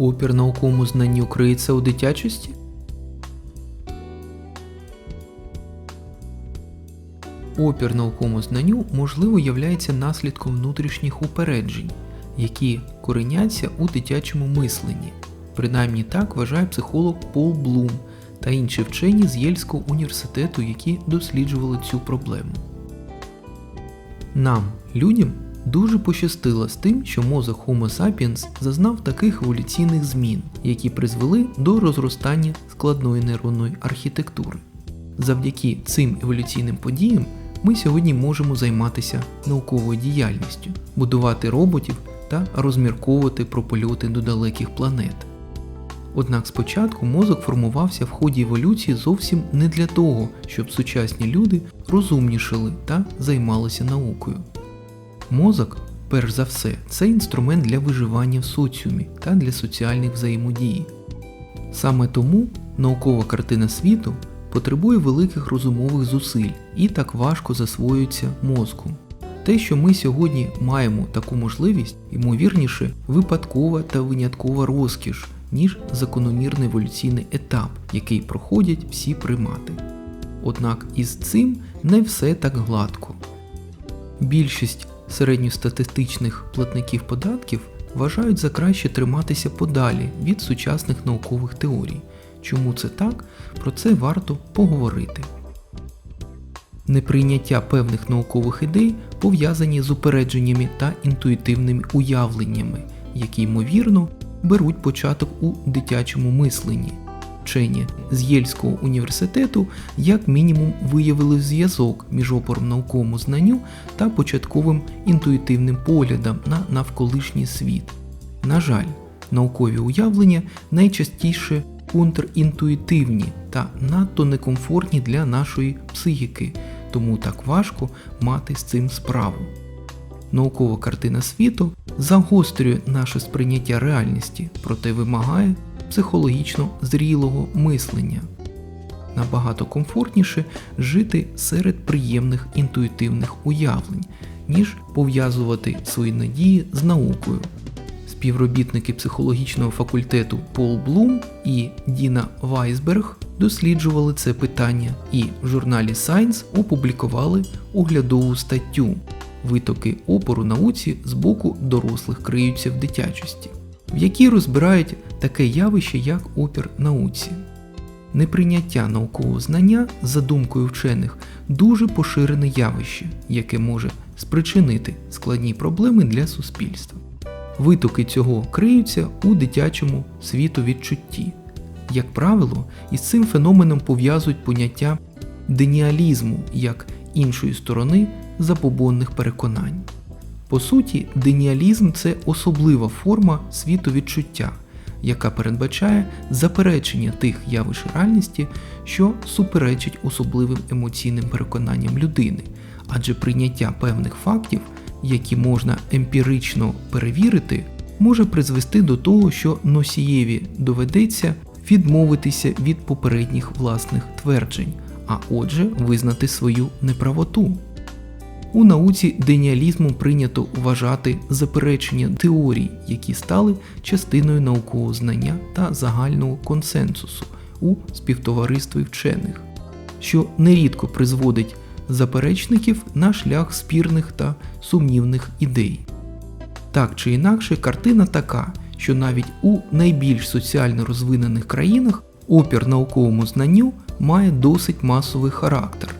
опір науковому знанню криється у дитячості? Опір науковому знанню можливо являється наслідком внутрішніх упереджень, які кореняться у дитячому мисленні. Принаймні так вважає психолог Пол Блум та інші вчені з Єльського університету, які досліджували цю проблему. Нам, людям, дуже пощастило з тим, що мозок Homo sapiens зазнав таких еволюційних змін, які призвели до розростання складної нейронної архітектури. Завдяки цим еволюційним подіям ми сьогодні можемо займатися науковою діяльністю, будувати роботів та розмірковувати про польоти до далеких планет. Однак спочатку мозок формувався в ході еволюції зовсім не для того, щоб сучасні люди розумнішали та займалися наукою. Мозок, перш за все, це інструмент для виживання в соціумі та для соціальних взаємодії. Саме тому наукова картина світу потребує великих розумових зусиль і так важко засвоюється мозку. Те, що ми сьогодні маємо таку можливість, ймовірніше, випадкова та виняткова розкіш, ніж закономірний еволюційний етап, який проходять всі примати. Однак із цим не все так гладко. Більшість середньостатистичних платників податків вважають за краще триматися подалі від сучасних наукових теорій. Чому це так? Про це варто поговорити. Неприйняття певних наукових ідей пов'язані з упередженнями та інтуїтивними уявленнями, які, ймовірно, беруть початок у дитячому мисленні. Вчені з Єльського університету як мінімум виявили зв'язок між опором науковому знанню та початковим інтуїтивним поглядом на навколишній світ. На жаль, наукові уявлення найчастіше контрінтуїтивні та надто некомфортні для нашої психіки, тому так важко мати з цим справу. Наукова картина світу загострює наше сприйняття реальності, проте вимагає психологічно зрілого мислення. Набагато комфортніше жити серед приємних інтуїтивних уявлень, ніж пов'язувати свої надії з наукою. Співробітники психологічного факультету Пол Блум і Діна Вайсберг досліджували це питання і в журналі Science опублікували оглядову статтю Витоки опору науці з боку дорослих криються в дитячості, в якій розбирають таке явище, як опір науці. Неприйняття наукового знання, за думкою вчених, дуже поширене явище, яке може спричинити складні проблеми для суспільства. Витоки цього криються у дитячому світовідчутті. Як правило, із цим феноменом пов'язують поняття деніалізму як іншої сторони забобонних переконань. По суті, деніалізм це особлива форма світовідчуття, яка передбачає заперечення тих явищ реальності, що суперечить особливим емоційним переконанням людини, адже прийняття певних фактів, які можна емпірично перевірити, може призвести до того, що носієві доведеться відмовитися від попередніх власних тверджень, а отже, визнати свою неправоту. У науці деніалізмом прийнято вважати заперечення теорій, які стали частиною наукового знання та загального консенсусу у співтоваристві вчених, що нерідко призводить заперечників на шлях спірних та сумнівних ідей. Так чи інакше, картина така, що навіть у найбільш соціально розвинених країнах опір науковому знанню має досить масовий характер.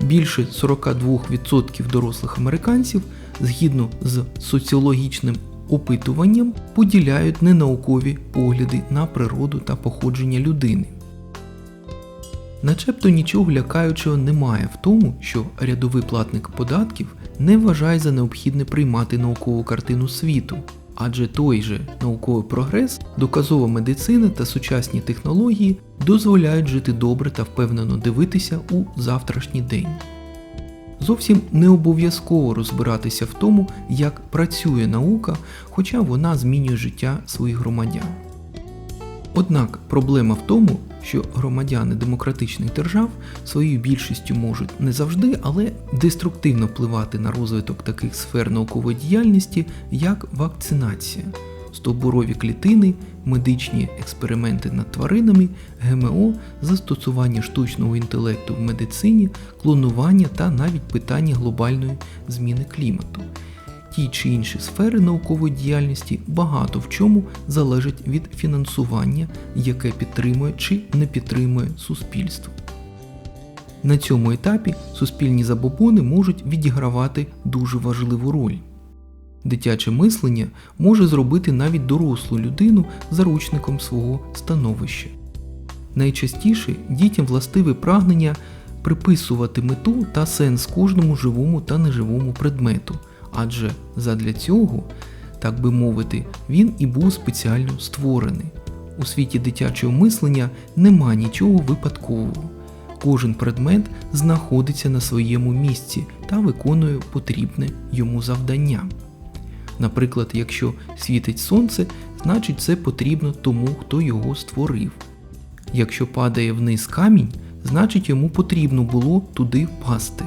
Більше 42% дорослих американців, згідно з соціологічним опитуванням, поділяють ненаукові погляди на природу та походження людини. Начебто нічого лякаючого немає в тому, що рядовий платник податків не вважає за необхідне приймати наукову картину світу, адже той же науковий прогрес, доказова медицина та сучасні технології дозволяють жити добре та впевнено дивитися у завтрашній день. Зовсім не обов'язково розбиратися в тому, як працює наука, хоча вона змінює життя своїх громадян. Однак проблема в тому, що громадяни демократичних держав своєю більшістю можуть не завжди, але деструктивно впливати на розвиток таких сфер наукової діяльності, як вакцинація. стовбурові клітини, медичні експерименти над тваринами, ГМО, застосування штучного інтелекту в медицині, клонування та навіть питання глобальної зміни клімату. Ті чи інші сфери наукової діяльності багато в чому залежать від фінансування, яке підтримує чи не підтримує суспільство. На цьому етапі суспільні забобони можуть відігравати дуже важливу роль. Дитяче мислення може зробити навіть дорослу людину заручником свого становища. Найчастіше дітям властиве прагнення приписувати мету та сенс кожному живому та неживому предмету, адже задля цього, так би мовити, він і був спеціально створений. У світі дитячого мислення нема нічого випадкового. Кожен предмет знаходиться на своєму місці та виконує потрібне йому завдання. Наприклад, якщо світить сонце, значить це потрібно тому, хто його створив. Якщо падає вниз камінь, значить йому потрібно було туди впасти.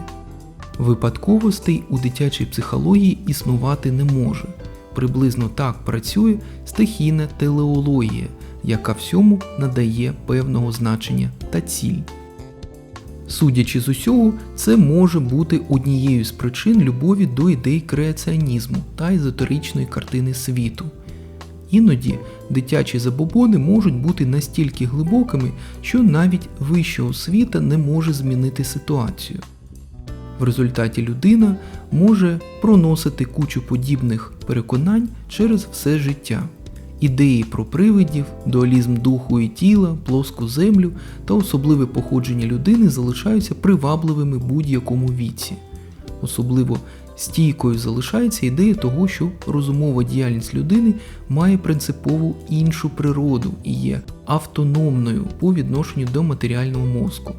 Випадковостей у дитячій психології існувати не може. Приблизно так працює стихійна телеологія, яка всьому надає певного значення та ціль. Судячи з усього, це може бути однією з причин любові до ідей креаціонізму та езотеричної картини світу. Іноді дитячі забобони можуть бути настільки глибокими, що навіть вища освіта не може змінити ситуацію. В результаті людина може проносити кучу подібних переконань через все життя. Ідеї про привидів, дуалізм духу і тіла, плоску землю та особливе походження людини залишаються привабливими будь-якому віці. Особливо стійкою залишається ідея того, що розумова діяльність людини має принципово іншу природу і є автономною по відношенню до матеріального мозку.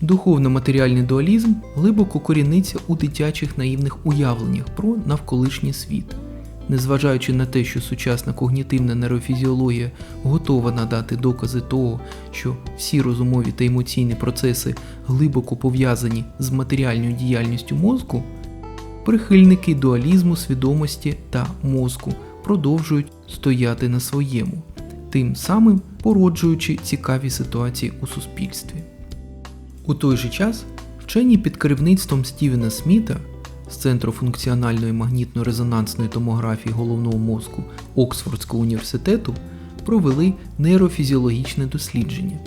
Духовно-матеріальний дуалізм глибоко коріниться у дитячих наївних уявленнях про навколишній світ. Незважаючи на те, що сучасна когнітивна нейрофізіологія готова надати докази того, що всі розумові та емоційні процеси глибоко пов'язані з матеріальною діяльністю мозку, прихильники дуалізму свідомості та мозку продовжують стояти на своєму, тим самим породжуючи цікаві ситуації у суспільстві. У той же час вчені під керівництвом Стівена Сміта з Центру функціональної магнітно-резонансної томографії головного мозку Оксфордського університету провели нейрофізіологічне дослідження.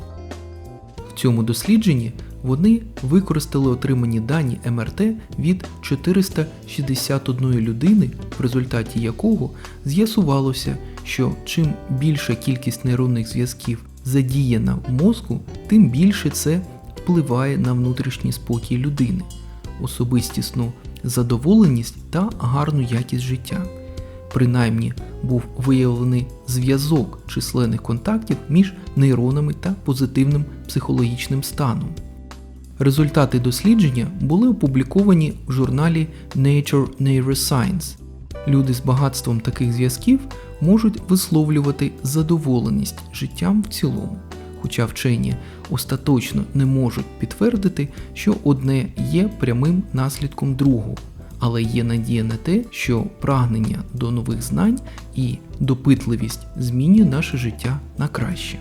В цьому дослідженні вони використали отримані дані МРТ від 461 людини, в результаті якого з'ясувалося, що чим більша кількість нейронних зв'язків задіяна в мозку, тим більше це впливає на внутрішній спокій людини, особистісну задоволеність та гарну якість життя. Принаймні був виявлений зв'язок численних контактів між нейронами та позитивним психологічним станом. Результати дослідження були опубліковані в журналі Nature Neuroscience. Люди з багатством таких зв'язків можуть висловлювати задоволеність життям в цілому, хоча вчені остаточно не можуть підтвердити, що одне є прямим наслідком другого, але є надія на те, що прагнення до нових знань і допитливість змінює наше життя на краще.